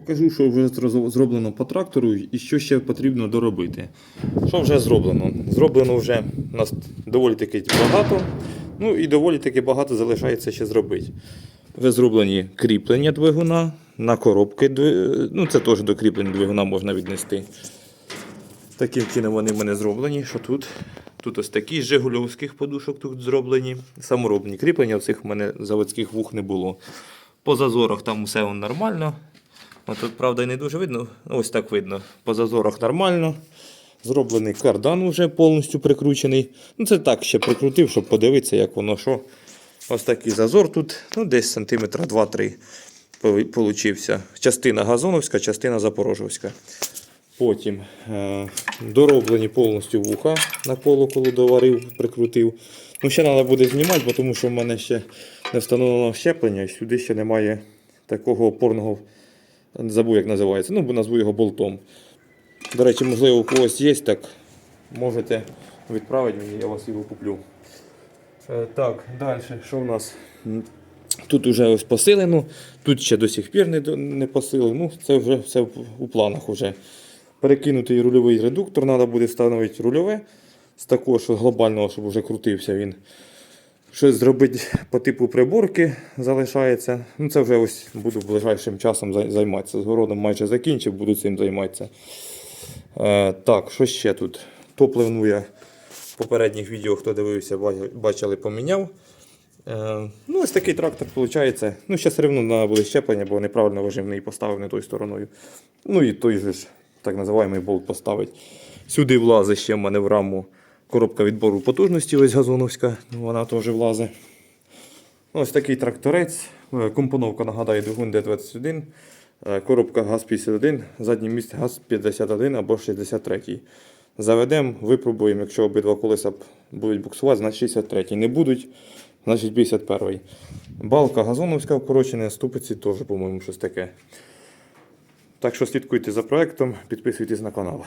Покажу, що вже зроблено по трактору і що ще потрібно доробити. Що вже зроблено? Зроблено вже у нас доволі таки багато. Ну і доволі таки багато залишається ще зробити. Вже зроблені кріплення двигуна на коробки. Ну, це теж до кріплення двигуна можна віднести. Таким чином вони в мене зроблені, що тут. Тут ось такі з жигульовських подушок тут зроблені. Саморобні кріплення, цих в мене заводських вух не було. По зазорах там все нормально. Ну, тут, правда, не дуже видно. Ось так видно. По зазорах нормально. Зроблений кардан вже повністю прикручений. Ну, це так ще прикрутив, щоб подивитися, як воно що. Ось такий зазор тут, ну, десь сантиметра 2-3 пов- получився. Частина газоновська, частина запорожовська. Потім е, дороблені повністю вуха на колоколу доварив, прикрутив. Ну, ще треба буде знімати, тому що в мене ще не встановлено щеплення, і сюди ще немає такого опорного, забув, як називається, ну, назву його болтом. До речі, можливо, у когось є, так можете відправити мені, я вас його куплю. Е, так, далі, що в нас? Тут вже ось посилено, тут ще до сих пір не, не посилено. Ну, це вже все у планах. Вже. Перекинутий рульовий редуктор, треба буде встановити рульове з такого, що глобального, щоб вже крутився він. Щось зробити по типу приборки залишається. Ну, це вже ось буду ближайшим часом займатися. З городом майже закінчив, буду цим займатися. Е, так, що ще тут? Топливну я в попередніх відео, хто дивився, бачили, поміняв. Е, ну, ось такий трактор виходить. Ну, ще все одно треба буде щеплення, бо неправильно виживний поставив не тою стороною. Ну і той же ж так називаємий болт поставить. Сюди влазить ще в мене в раму коробка відбору потужності, ось газоновська, вона теж влазить. Ось такий тракторець. Е, Компоновка нагадаю двигун D21. е, Коробка ГАЗ-51, заднє місце ГАЗ-51 або 63. Заведемо, випробуємо. Якщо обидва колеса будуть буксувати, значить 63. Не будуть, значить 51. Балка газоновська вкорочена, ступиці теж, по-моєму, щось таке. Так що слідкуйте за проектом, підписуйтесь на канал.